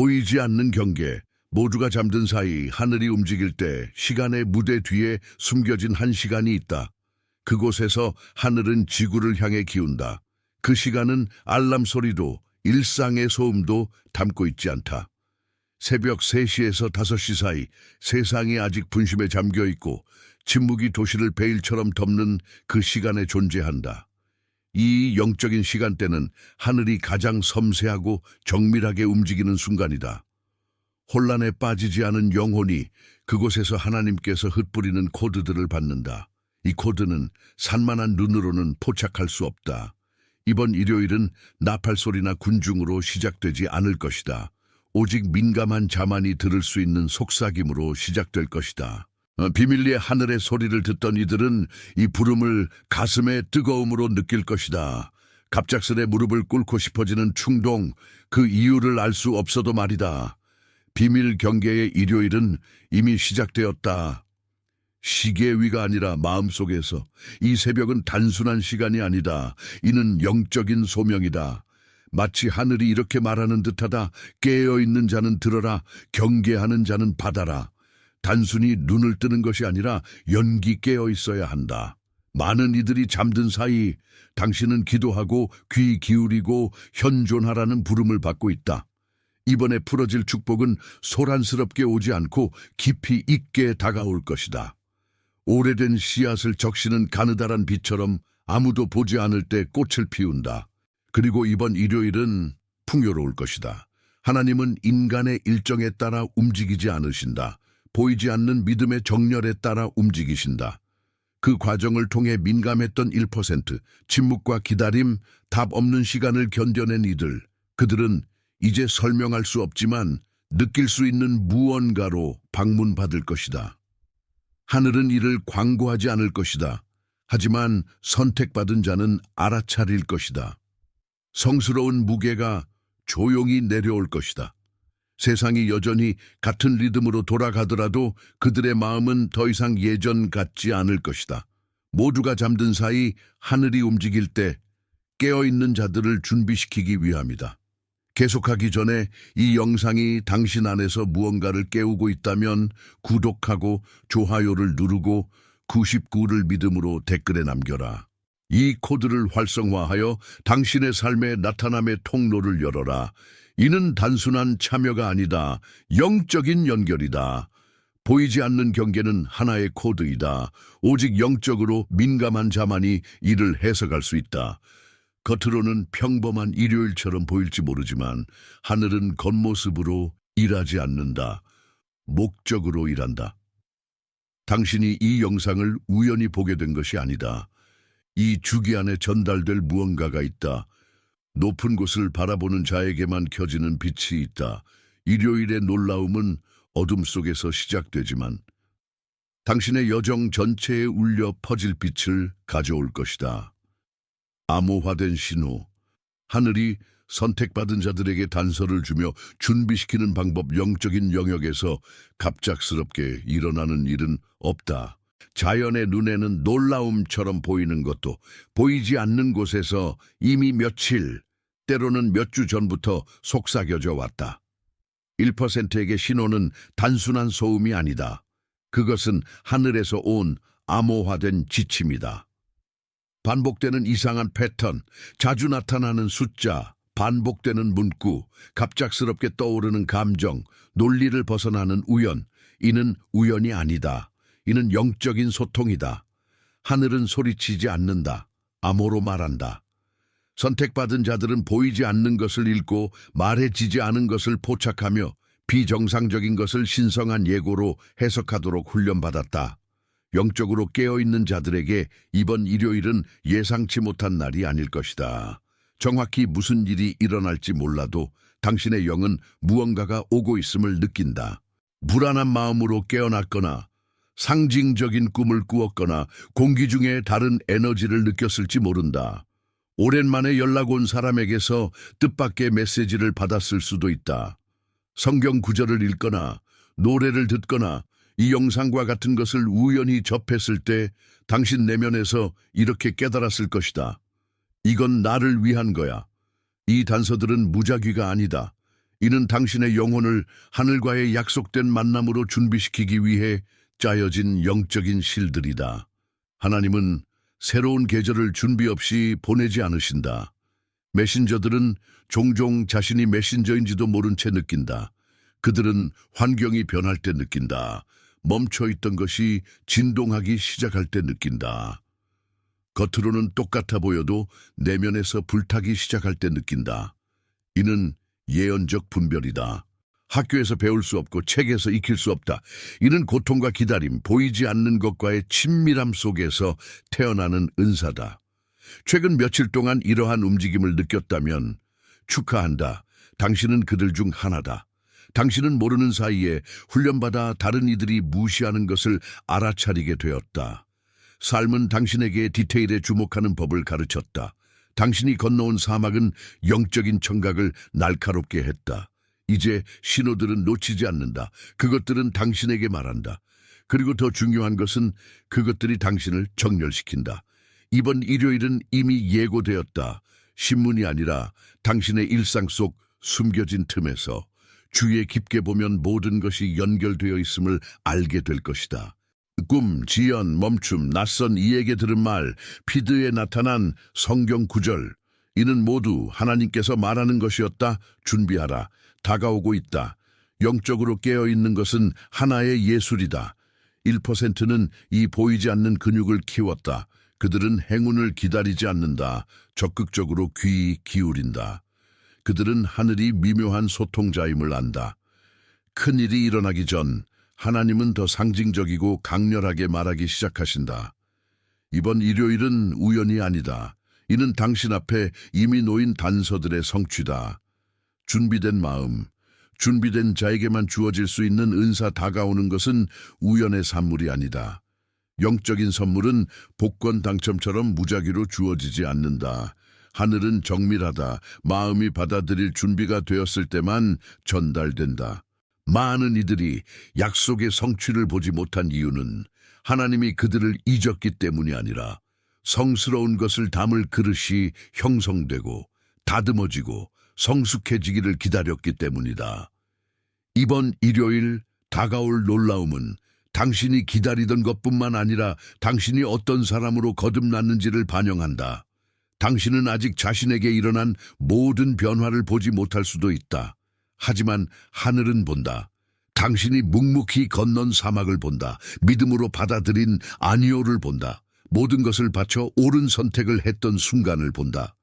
보이지 않는 경계, 모두가 잠든 사이 하늘이 움직일 때 시간의 무대 뒤에 숨겨진 한 시간이 있다. 그곳에서 하늘은 지구를 향해 기운다. 그 시간은 알람 소리도 일상의 소음도 담고 있지 않다. 새벽 3시에서 5시 사이 세상이 아직 분심에 잠겨 있고 침묵이 도시를 베일처럼 덮는 그 시간에 존재한다. 이 영적인 시간대는 하늘이 가장 섬세하고 정밀하게 움직이는 순간이다. 혼란에 빠지지 않은 영혼이 그곳에서 하나님께서 흩뿌리는 코드들을 받는다. 이 코드는 산만한 눈으로는 포착할 수 없다. 이번 일요일은 나팔 소리나 군중으로 시작되지 않을 것이다. 오직 민감한 자만이 들을 수 있는 속삭임으로 시작될 것이다. 어, 비밀리에 하늘의 소리를 듣던 이들은 이 부름을 가슴의 뜨거움으로 느낄 것이다. 갑작스레 무릎을 꿇고 싶어지는 충동, 그 이유를 알 수 없어도 말이다. 비밀 경계의 일요일은 이미 시작되었다. 시계의 위가 아니라 마음속에서 이 새벽은 단순한 시간이 아니다. 이는 영적인 소명이다. 마치 하늘이 이렇게 말하는 듯하다. 깨어있는 자는 들어라. 경계하는 자는 받아라. 단순히 눈을 뜨는 것이 아니라 연기 깨어 있어야 한다. 많은 이들이 잠든 사이 당신은 기도하고 귀 기울이고 현존하라는 부름을 받고 있다. 이번에 풀어질 축복은 소란스럽게 오지 않고 깊이 있게 다가올 것이다. 오래된 씨앗을 적시는 가느다란 빛처럼 아무도 보지 않을 때 꽃을 피운다. 그리고 이번 일요일은 풍요로울 것이다. 하나님은 인간의 일정에 따라 움직이지 않으신다. 보이지 않는 믿음의 정렬에 따라 움직이신다. 그 과정을 통해 민감했던 1%, 침묵과 기다림, 답 없는 시간을 견뎌낸 이들, 그들은 이제 설명할 수 없지만 느낄 수 있는 무언가로 방문받을 것이다. 하늘은 이를 광고하지 않을 것이다. 하지만 선택받은 자는 알아차릴 것이다. 성스러운 무게가 조용히 내려올 것이다. 세상이 여전히 같은 리듬으로 돌아가더라도 그들의 마음은 더 이상 예전 같지 않을 것이다. 모두가 잠든 사이 하늘이 움직일 때 깨어있는 자들을 준비시키기 위함이다. 계속하기 전에 이 영상이 당신 안에서 무언가를 깨우고 있다면 구독하고 좋아요를 누르고 99를 믿음으로 댓글에 남겨라. 이 코드를 활성화하여 당신의 삶의 나타남의 통로를 열어라. 이는 단순한 참여가 아니다. 영적인 연결이다. 보이지 않는 경계는 하나의 코드이다. 오직 영적으로 민감한 자만이 이를 해석할 수 있다. 겉으로는 평범한 일요일처럼 보일지 모르지만 하늘은 겉모습으로 일하지 않는다. 목적으로 일한다. 당신이 이 영상을 우연히 보게 된 것이 아니다. 이 주기 안에 전달될 무언가가 있다. 높은 곳을 바라보는 자에게만 켜지는 빛이 있다. 일요일의 놀라움은 어둠 속에서 시작되지만 당신의 여정 전체에 울려 퍼질 빛을 가져올 것이다. 암호화된 신호, 하늘이 선택받은 자들에게 단서를 주며 준비시키는 방법 영적인 영역에서 갑작스럽게 일어나는 일은 없다. 자연의 눈에는 놀라움처럼 보이는 것도 보이지 않는 곳에서 이미 며칠, 때로는 몇 주 전부터 속삭여져 왔다. 1%에게 신호는 단순한 소음이 아니다. 그것은 하늘에서 온 암호화된 지침이다. 반복되는 이상한 패턴, 자주 나타나는 숫자, 반복되는 문구, 갑작스럽게 떠오르는 감정, 논리를 벗어나는 우연, 이는 우연이 아니다. 이는 영적인 소통이다. 하늘은 소리치지 않는다. 암호로 말한다. 선택받은 자들은 보이지 않는 것을 읽고 말해지지 않은 것을 포착하며 비정상적인 것을 신성한 예고로 해석하도록 훈련받았다. 영적으로 깨어있는 자들에게 이번 일요일은 예상치 못한 날이 아닐 것이다. 정확히 무슨 일이 일어날지 몰라도 당신의 영은 무언가가 오고 있음을 느낀다. 불안한 마음으로 깨어났거나 상징적인 꿈을 꾸었거나 공기 중에 다른 에너지를 느꼈을지 모른다. 오랜만에 연락 온 사람에게서 뜻밖의 메시지를 받았을 수도 있다. 성경 구절을 읽거나 노래를 듣거나 이 영상과 같은 것을 우연히 접했을 때 당신 내면에서 이렇게 깨달았을 것이다. 이건 나를 위한 거야. 이 단서들은 무작위가 아니다. 이는 당신의 영혼을 하늘과의 약속된 만남으로 준비시키기 위해 짜여진 영적인 실들이다. 하나님은 새로운 계절을 준비 없이 보내지 않으신다. 메신저들은 종종 자신이 메신저인지도 모른 채 느낀다. 그들은 환경이 변할 때 느낀다. 멈춰있던 것이 진동하기 시작할 때 느낀다. 겉으로는 똑같아 보여도 내면에서 불타기 시작할 때 느낀다. 이는 예언적 분별이다. 학교에서 배울 수 없고 책에서 익힐 수 없다. 이는 고통과 기다림, 보이지 않는 것과의 친밀함 속에서 태어나는 은사다. 최근 며칠 동안 이러한 움직임을 느꼈다면 축하한다. 당신은 그들 중 하나다. 당신은 모르는 사이에 훈련받아 다른 이들이 무시하는 것을 알아차리게 되었다. 삶은 당신에게 디테일에 주목하는 법을 가르쳤다. 당신이 건너온 사막은 영적인 청각을 날카롭게 했다. 이제 신호들은 놓치지 않는다. 그것들은 당신에게 말한다. 그리고 더 중요한 것은 그것들이 당신을 정렬시킨다. 이번 일요일은 이미 예고되었다. 신문이 아니라 당신의 일상 속 숨겨진 틈에서 주위에 깊게 보면 모든 것이 연결되어 있음을 알게 될 것이다. 꿈, 지연, 멈춤, 낯선 이에게 들은 말, 피드에 나타난 성경 구절. 이는 모두 하나님께서 말하는 것이었다. 준비하라. 다가오고 있다. 영적으로 깨어있는 것은 하나의 예술이다. 1%는 이 보이지 않는 근육을 키웠다. 그들은 행운을 기다리지 않는다. 적극적으로 귀 기울인다. 그들은 하늘이 미묘한 소통자임을 안다. 큰 일이 일어나기 전 하나님은 더 상징적이고 강렬하게 말하기 시작하신다. 이번 일요일은 우연이 아니다. 이는 당신 앞에 이미 놓인 단서들의 성취다. 준비된 마음, 준비된 자에게만 주어질 수 있는 은사 다가오는 것은 우연의 산물이 아니다. 영적인 선물은 복권 당첨처럼 무작위로 주어지지 않는다. 하늘은 정밀하다. 마음이 받아들일 준비가 되었을 때만 전달된다. 많은 이들이 약속의 성취를 보지 못한 이유는 하나님이 그들을 잊었기 때문이 아니라 성스러운 것을 담을 그릇이 형성되고 다듬어지고 성숙해지기를 기다렸기 때문이다. 이번 일요일 다가올 놀라움은 당신이 기다리던 것뿐만 아니라 당신이 어떤 사람으로 거듭났는지를 반영한다. 당신은 아직 자신에게 일어난 모든 변화를 보지 못할 수도 있다. 하지만 하늘은 본다. 당신이 묵묵히 건넌 사막을 본다. 믿음으로 받아들인 아니오를 본다. 모든 것을 바쳐 옳은 선택을 했던 순간을 본다.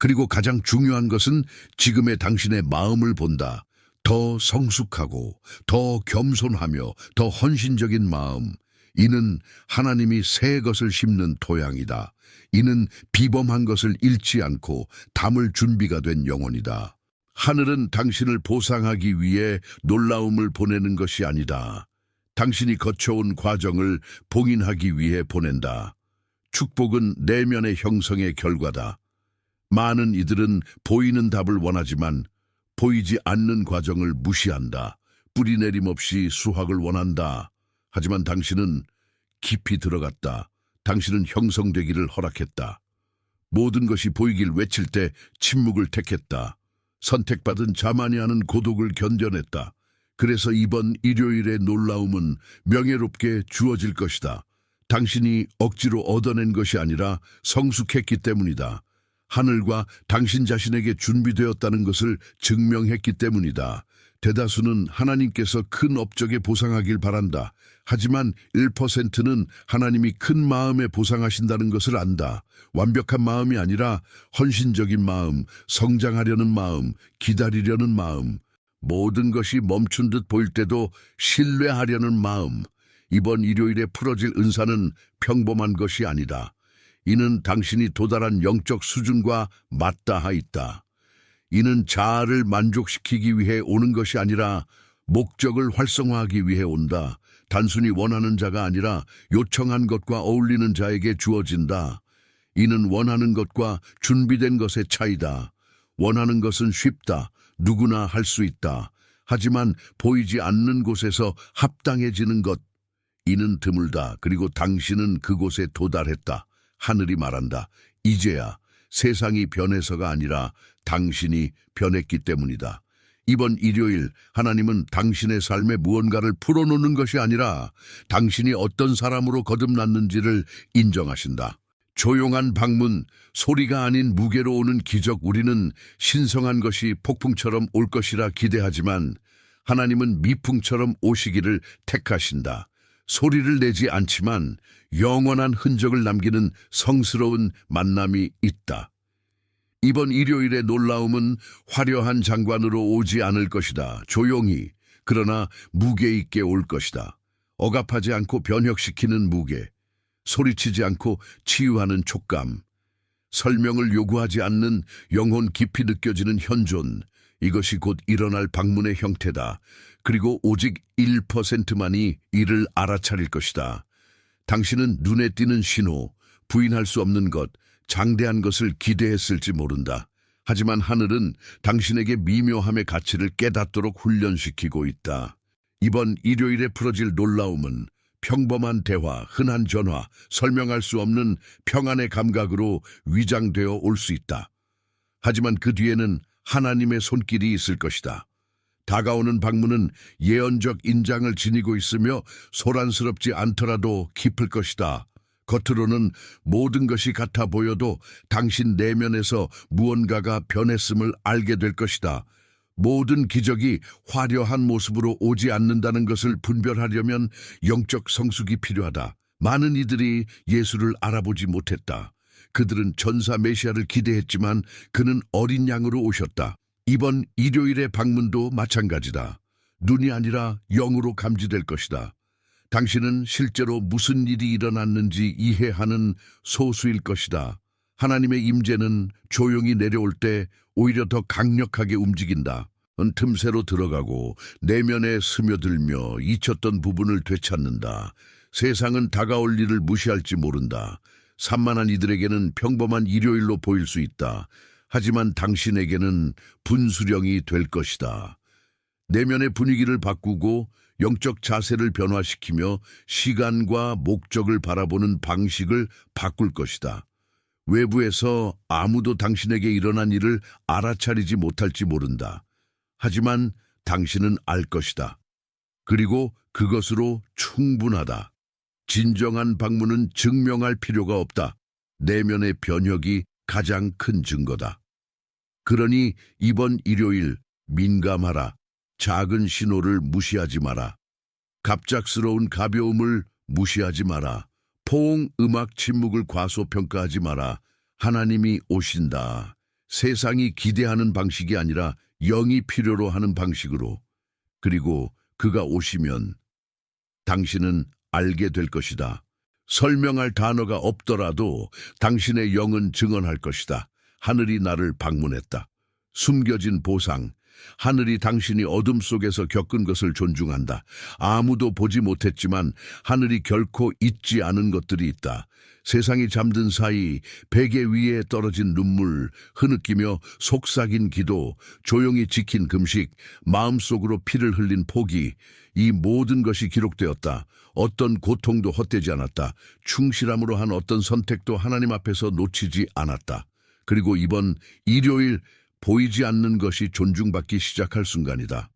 그리고 가장 중요한 것은 지금의 당신의 마음을 본다. 더 성숙하고, 더 겸손하며, 더 헌신적인 마음. 이는 하나님이 새 것을 심는 토양이다. 이는 비범한 것을 잃지 않고 담을 준비가 된 영혼이다. 하늘은 당신을 보상하기 위해 놀라움을 보내는 것이 아니다. 당신이 거쳐온 과정을 봉인하기 위해 보낸다. 축복은 내면의 형성의 결과다. 많은 이들은 보이는 답을 원하지만 보이지 않는 과정을 무시한다. 뿌리내림 없이 수확을 원한다. 하지만 당신은 깊이 들어갔다. 당신은 형성되기를 허락했다. 모든 것이 보이길 외칠 때 침묵을 택했다. 선택받은 자만이 하는 고독을 견뎌냈다. 그래서 이번 일요일의 놀라움은 명예롭게 주어질 것이다. 당신이 억지로 얻어낸 것이 아니라 성숙했기 때문이다. 하늘과 당신 자신에게 준비되었다는 것을 증명했기 때문이다. 대다수는 하나님께서 큰 업적에 보상하길 바란다. 하지만 1%는 하나님이 큰 마음에 보상하신다는 것을 안다. 완벽한 마음이 아니라 헌신적인 마음, 성장하려는 마음, 기다리려는 마음, 모든 것이 멈춘 듯 보일 때도 신뢰하려는 마음. 이번 일요일에 풀어질 은사는 평범한 것이 아니다. 이는 당신이 도달한 영적 수준과 맞닿아 있다. 이는 자아를 만족시키기 위해 오는 것이 아니라 목적을 활성화하기 위해 온다. 단순히 원하는 자가 아니라 요청한 것과 어울리는 자에게 주어진다. 이는 원하는 것과 준비된 것의 차이다. 원하는 것은 쉽다. 누구나 할 수 있다. 하지만 보이지 않는 곳에서 합당해지는 것, 이는 드물다. 그리고 당신은 그곳에 도달했다. 하늘이 말한다. 이제야 세상이 변해서가 아니라 당신이 변했기 때문이다. 이번 일요일 하나님은 당신의 삶에 무언가를 풀어놓는 것이 아니라 당신이 어떤 사람으로 거듭났는지를 인정하신다. 조용한 방문, 소리가 아닌 무게로 오는 기적 우리는 신성한 것이 폭풍처럼 올 것이라 기대하지만 하나님은 미풍처럼 오시기를 택하신다. 소리를 내지 않지만 영원한 흔적을 남기는 성스러운 만남이 있다. 이번 일요일의 놀라움은 화려한 장관으로 오지 않을 것이다. 조용히, 그러나 무게 있게 올 것이다. 억압하지 않고 변혁시키는 무게, 소리치지 않고 치유하는 촉감, 설명을 요구하지 않는 영혼 깊이 느껴지는 현존, 이것이 곧 일어날 방문의 형태다. 그리고 오직 1%만이 이를 알아차릴 것이다. 당신은 눈에 띄는 신호, 부인할 수 없는 것, 장대한 것을 기대했을지 모른다. 하지만 하늘은 당신에게 미묘함의 가치를 깨닫도록 훈련시키고 있다. 이번 일요일에 풀어질 놀라움은 평범한 대화, 흔한 전화, 설명할 수 없는 평안의 감각으로 위장되어 올 수 있다. 하지만 그 뒤에는 하나님의 손길이 있을 것이다. 다가오는 방문은 예언적 인장을 지니고 있으며 소란스럽지 않더라도 깊을 것이다. 겉으로는 모든 것이 같아 보여도 당신 내면에서 무언가가 변했음을 알게 될 것이다. 모든 기적이 화려한 모습으로 오지 않는다는 것을 분별하려면 영적 성숙이 필요하다. 많은 이들이 예수를 알아보지 못했다. 그들은 전사 메시아를 기대했지만 그는 어린 양으로 오셨다. 이번 일요일의 방문도 마찬가지다. 눈이 아니라 영으로 감지될 것이다. 당신은 실제로 무슨 일이 일어났는지 이해하는 소수일 것이다. 하나님의 임재는 조용히 내려올 때 오히려 더 강력하게 움직인다. 은 틈새로 들어가고 내면에 스며들며 잊혔던 부분을 되찾는다. 세상은 다가올 일을 무시할지 모른다. 산만한 이들에게는 평범한 일요일로 보일 수 있다. 하지만 당신에게는 분수령이 될 것이다. 내면의 분위기를 바꾸고 영적 자세를 변화시키며 시간과 목적을 바라보는 방식을 바꿀 것이다. 외부에서 아무도 당신에게 일어난 일을 알아차리지 못할지 모른다. 하지만 당신은 알 것이다. 그리고 그것으로 충분하다. 진정한 방문은 증명할 필요가 없다. 내면의 변혁이 가장 큰 증거다. 그러니 이번 일요일 민감하라. 작은 신호를 무시하지 마라. 갑작스러운 가벼움을 무시하지 마라. 포옹 음악 침묵을 과소평가하지 마라. 하나님이 오신다. 세상이 기대하는 방식이 아니라 영이 필요로 하는 방식으로. 그리고 그가 오시면 당신은 알게 될 것이다. 설명할 단어가 없더라도 당신의 영은 증언할 것이다. 하늘이 나를 방문했다. 숨겨진 보상. 하늘이 당신이 어둠 속에서 겪은 것을 존중한다. 아무도 보지 못했지만 하늘이 결코 잊지 않은 것들이 있다. 세상이 잠든 사이 베개 위에 떨어진 눈물, 흐느끼며 속삭인 기도, 조용히 지킨 금식, 마음속으로 피를 흘린 포기, 이 모든 것이 기록되었다. 어떤 고통도 헛되지 않았다. 충실함으로 한 어떤 선택도 하나님 앞에서 놓치지 않았다. 그리고 이번 일요일 보이지 않는 것이 존중받기 시작할 순간이다.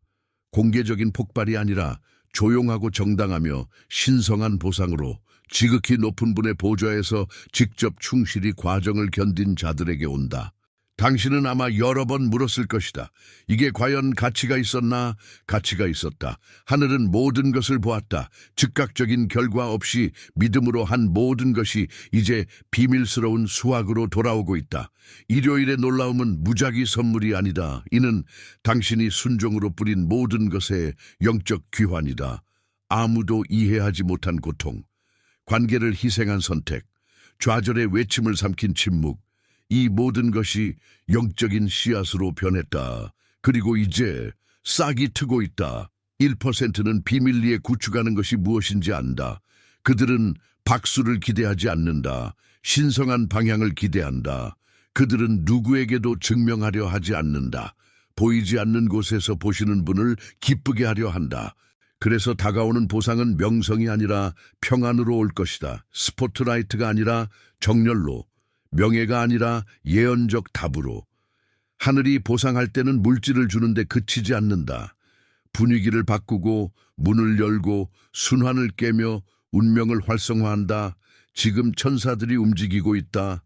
공개적인 폭발이 아니라 조용하고 정당하며 신성한 보상으로 지극히 높은 분의 보좌에서 직접 충실히 과정을 견딘 자들에게 온다. 당신은 아마 여러 번 물었을 것이다. 이게 과연 가치가 있었나? 가치가 있었다. 하늘은 모든 것을 보았다. 즉각적인 결과 없이 믿음으로 한 모든 것이 이제 비밀스러운 수확으로 돌아오고 있다. 일요일의 놀라움은 무작위 선물이 아니다. 이는 당신이 순종으로 뿌린 모든 것의 영적 귀환이다. 아무도 이해하지 못한 고통, 관계를 희생한 선택, 좌절의 외침을 삼킨 침묵, 이 모든 것이 영적인 씨앗으로 변했다. 그리고 이제 싹이 트고 있다. 1%는 비밀리에 구축하는 것이 무엇인지 안다. 그들은 박수를 기대하지 않는다. 신성한 방향을 기대한다. 그들은 누구에게도 증명하려 하지 않는다. 보이지 않는 곳에서 보시는 분을 기쁘게 하려 한다. 그래서 다가오는 보상은 명성이 아니라 평안으로 올 것이다. 스포트라이트가 아니라 정렬로, 명예가 아니라 예언적 답으로. 하늘이 보상할 때는 물질을 주는데 그치지 않는다. 분위기를 바꾸고 문을 열고 순환을 깨며 운명을 활성화한다. 지금 천사들이 움직이고 있다.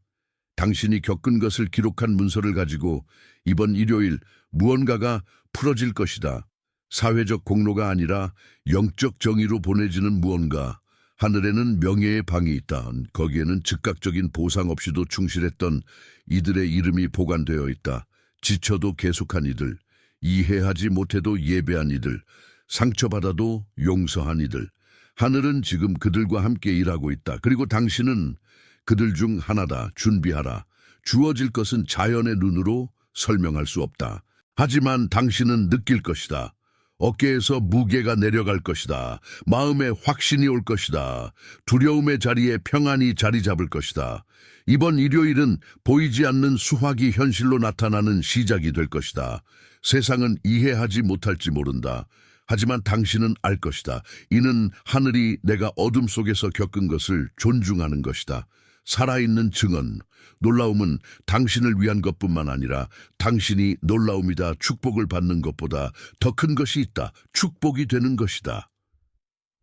당신이 겪은 것을 기록한 문서를 가지고 이번 일요일 무언가가 풀어질 것이다. 사회적 공로가 아니라 영적 정의로 보내지는 무언가. 하늘에는 명예의 방이 있다. 거기에는 즉각적인 보상 없이도 충실했던 이들의 이름이 보관되어 있다. 지쳐도 계속한 이들, 이해하지 못해도 예배한 이들, 상처받아도 용서한 이들. 하늘은 지금 그들과 함께 일하고 있다. 그리고 당신은 그들 중 하나다. 준비하라. 주어질 것은 자연의 눈으로 설명할 수 없다. 하지만 당신은 느낄 것이다. 어깨에서 무게가 내려갈 것이다. 마음에 확신이 올 것이다. 두려움의 자리에 평안이 자리 잡을 것이다. 이번 일요일은 보이지 않는 수확이 현실로 나타나는 시작이 될 것이다. 세상은 이해하지 못할지 모른다. 하지만 당신은 알 것이다. 이는 하늘이 내가 어둠 속에서 겪은 것을 존중하는 것이다. 살아있는 증언, 놀라움은 당신을 위한 것뿐만 아니라 당신이 놀라움이다 축복을 받는 것보다 더 큰 것이 있다. 축복이 되는 것이다.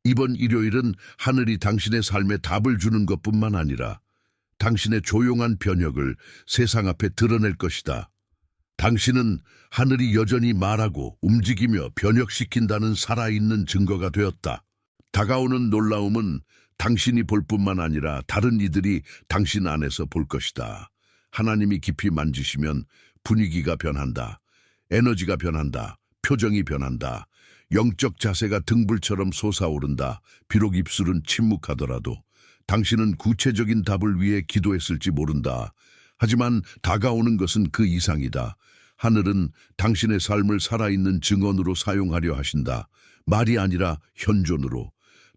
이번 일요일은 하늘이 당신의 삶에 답을 주는 것뿐만 아니라 당신의 조용한 변혁을 세상 앞에 드러낼 것이다. 당신은 하늘이 여전히 말하고 움직이며 변혁시킨다는 살아있는 증거가 되었다. 다가오는 놀라움은 당신이 볼 뿐만 아니라 다른 이들이 당신 안에서 볼 것이다. 하나님이 깊이 만지시면 분위기가 변한다. 에너지가 변한다. 표정이 변한다. 영적 자세가 등불처럼 솟아오른다. 비록 입술은 침묵하더라도 당신은 구체적인 답을 위해 기도했을지 모른다. 하지만 다가오는 것은 그 이상이다. 하늘은 당신의 삶을 살아있는 증언으로 사용하려 하신다. 말이 아니라 현존으로.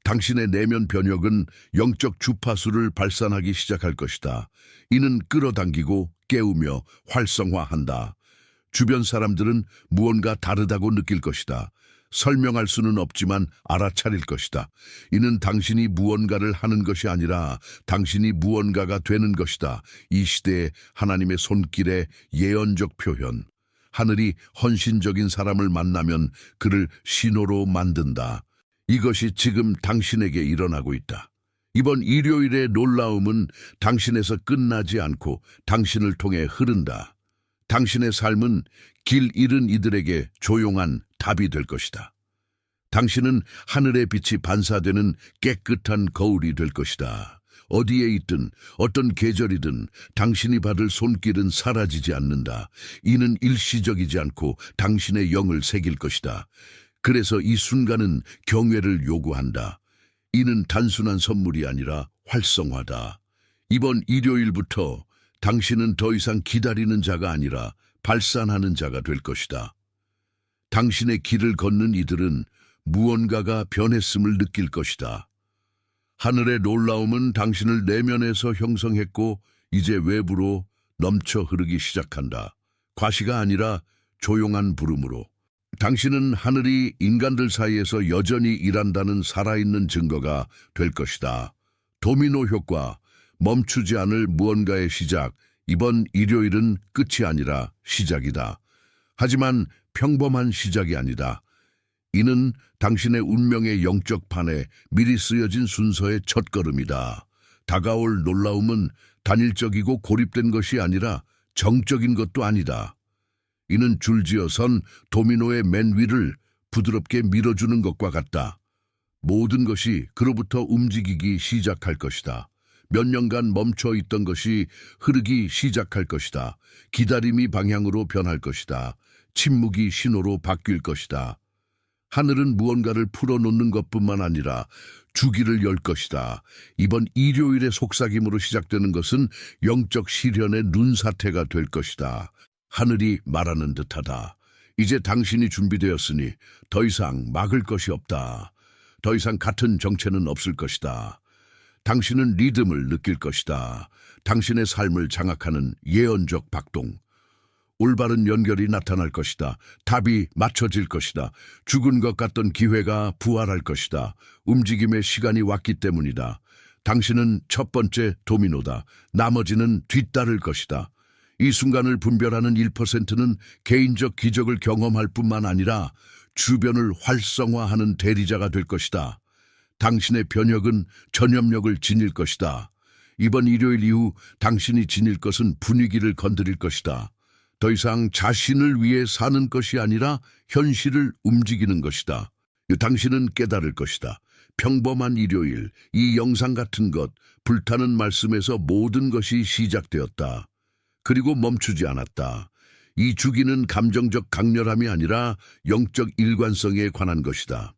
당신의 내면 변혁은 영적 주파수를 발산하기 시작할 것이다. 이는 끌어당기고 깨우며 활성화한다. 주변 사람들은 무언가 다르다고 느낄 것이다. 설명할 수는 없지만 알아차릴 것이다. 이는 당신이 무언가를 하는 것이 아니라 당신이 무언가가 되는 것이다. 이 시대에 하나님의 손길의 예언적 표현. 하늘이 헌신적인 사람을 만나면 그를 신호로 만든다. 이것이 지금 당신에게 일어나고 있다. 이번 일요일의 놀라움은 당신에서 끝나지 않고 당신을 통해 흐른다. 당신의 삶은 길 잃은 이들에게 조용한 답이 될 것이다. 당신은 하늘의 빛이 반사되는 깨끗한 거울이 될 것이다. 어디에 있든 어떤 계절이든 당신이 받을 손길은 사라지지 않는다. 이는 일시적이지 않고 당신의 영을 새길 것이다. 그래서 이 순간은 경외를 요구한다. 이는 단순한 선물이 아니라 활성화다. 이번 일요일부터 당신은 더 이상 기다리는 자가 아니라 발산하는 자가 될 것이다. 당신의 길을 걷는 이들은 무언가가 변했음을 느낄 것이다. 하늘의 놀라움은 당신을 내면에서 형성했고 이제 외부로 넘쳐 흐르기 시작한다. 과시가 아니라 조용한 부름으로. 당신은 하늘이 인간들 사이에서 여전히 일한다는 살아있는 증거가 될 것이다. 도미노 효과, 멈추지 않을 무언가의 시작. 이번 일요일은 끝이 아니라 시작이다. 하지만 평범한 시작이 아니다. 이는 당신의 운명의 영적 판에 미리 쓰여진 순서의 첫걸음이다. 다가올 놀라움은 단일적이고 고립된 것이 아니라 정적인 것도 아니다. 이는 줄지어 선 도미노의 맨 위를 부드럽게 밀어주는 것과 같다. 모든 것이 그로부터 움직이기 시작할 것이다. 몇 년간 멈춰 있던 것이 흐르기 시작할 것이다. 기다림이 방향으로 변할 것이다. 침묵이 신호로 바뀔 것이다. 하늘은 무언가를 풀어놓는 것뿐만 아니라 주기를 열 것이다. 이번 일요일의 속삭임으로 시작되는 것은 영적 시련의 눈사태가 될 것이다. 하늘이 말하는 듯하다. 이제 당신이 준비되었으니 더 이상 막을 것이 없다. 더 이상 같은 정체는 없을 것이다. 당신은 리듬을 느낄 것이다. 당신의 삶을 장악하는 예언적 박동. 올바른 연결이 나타날 것이다. 답이 맞춰질 것이다. 죽은 것 같던 기회가 부활할 것이다. 움직임의 시간이 왔기 때문이다. 당신은 첫 번째 도미노다. 나머지는 뒤따를 것이다. 이 순간을 분별하는 1%는 개인적 기적을 경험할 뿐만 아니라 주변을 활성화하는 대리자가 될 것이다. 당신의 변혁은 전염력을 지닐 것이다. 이번 일요일 이후 당신이 지닐 것은 분위기를 건드릴 것이다. 더 이상 자신을 위해 사는 것이 아니라 현실을 움직이는 것이다. 당신은 깨달을 것이다. 평범한 일요일, 이 영상 같은 것, 불타는 말씀에서 모든 것이 시작되었다. 그리고 멈추지 않았다. 이 주기는 감정적 강렬함이 아니라 영적 일관성에 관한 것이다.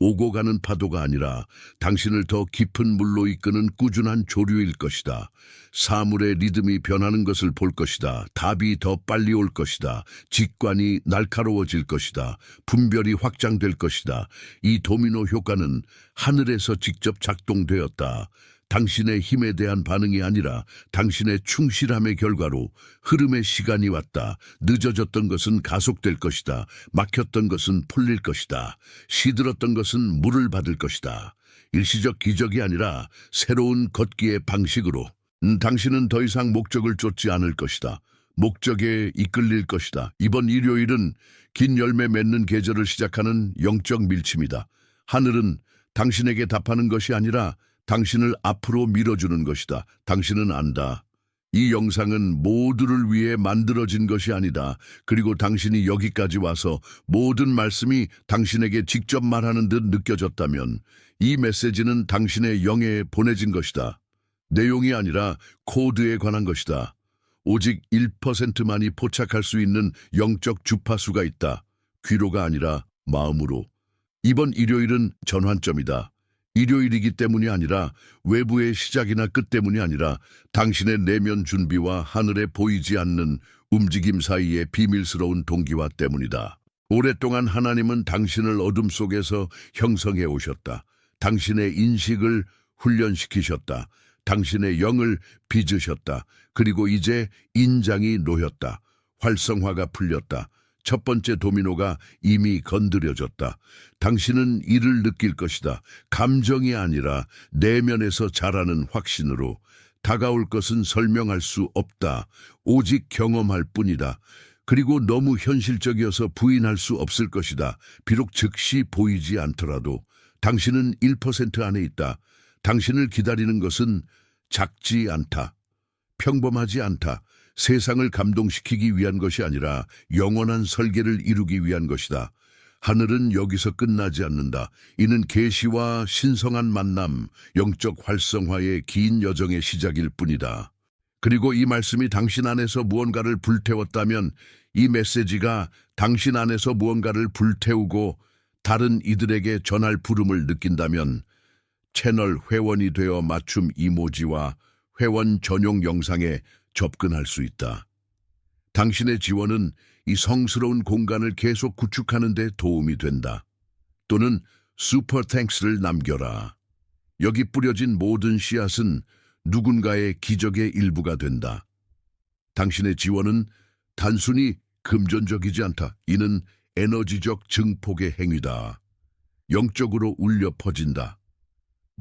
오고 가는 파도가 아니라 당신을 더 깊은 물로 이끄는 꾸준한 조류일 것이다. 사물의 리듬이 변하는 것을 볼 것이다. 답이 더 빨리 올 것이다. 직관이 날카로워질 것이다. 분별이 확장될 것이다. 이 도미노 효과는 하늘에서 직접 작동되었다. 당신의 힘에 대한 반응이 아니라 당신의 충실함의 결과로 흐름의 시간이 왔다. 늦어졌던 것은 가속될 것이다. 막혔던 것은 풀릴 것이다. 시들었던 것은 물을 받을 것이다. 일시적 기적이 아니라 새로운 걷기의 방식으로 음, 당신은 더 이상 목적을 쫓지 않을 것이다. 목적에 이끌릴 것이다. 이번 일요일은 긴 열매 맺는 계절을 시작하는 영적 밀침이다. 하늘은 당신에게 답하는 것이 아니라 당신을 앞으로 밀어주는 것이다. 당신은 안다. 이 영상은 모두를 위해 만들어진 것이 아니다. 그리고 당신이 여기까지 와서 모든 말씀이 당신에게 직접 말하는 듯 느껴졌다면 이 메시지는 당신의 영에 보내진 것이다. 내용이 아니라 코드에 관한 것이다. 오직 1%만이 포착할 수 있는 영적 주파수가 있다. 귀로가 아니라 마음으로. 이번 일요일은 전환점이다. 일요일이기 때문이 아니라 외부의 시작이나 끝 때문이 아니라 당신의 내면 준비와 하늘에 보이지 않는 움직임 사이의 비밀스러운 동기화 때문이다. 오랫동안 하나님은 당신을 어둠 속에서 형성해 오셨다. 당신의 인식을 훈련시키셨다. 당신의 영을 빚으셨다. 그리고 이제 인장이 놓였다. 활성화가 풀렸다. 첫 번째 도미노가 이미 건드려졌다. 당신은 이를 느낄 것이다. 감정이 아니라 내면에서 자라는 확신으로 다가올 것은 설명할 수 없다. 오직 경험할 뿐이다. 그리고 너무 현실적이어서 부인할 수 없을 것이다. 비록 즉시 보이지 않더라도 당신은 1% 안에 있다. 당신을 기다리는 것은 작지 않다. 평범하지 않다. 세상을 감동시키기 위한 것이 아니라 영원한 설계를 이루기 위한 것이다. 하늘은 여기서 끝나지 않는다. 이는 계시와 신성한 만남, 영적 활성화의 긴 여정의 시작일 뿐이다. 그리고 이 말씀이 당신 안에서 무언가를 불태웠다면 이 메시지가 당신 안에서 무언가를 불태우고 다른 이들에게 전할 부름을 느낀다면 채널 회원이 되어 맞춤 이모지와 회원 전용 영상에 접근할 수 있다. 당신의 지원은 이 성스러운 공간을 계속 구축하는 데 도움이 된다. 또는 슈퍼 탱크스를 남겨라. 여기 뿌려진 모든 씨앗은 누군가의 기적의 일부가 된다. 당신의 지원은 단순히 금전적이지 않다. 이는 에너지적 증폭의 행위다. 영적으로 울려 퍼진다.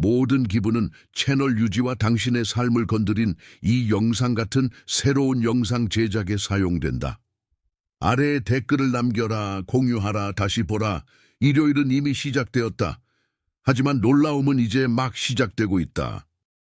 모든 기분은 채널 유지와 당신의 삶을 건드린 이 영상 같은 새로운 영상 제작에 사용된다. 아래에 댓글을 남겨라, 공유하라, 다시 보라. 일요일은 이미 시작되었다. 하지만 놀라움은 이제 막 시작되고 있다.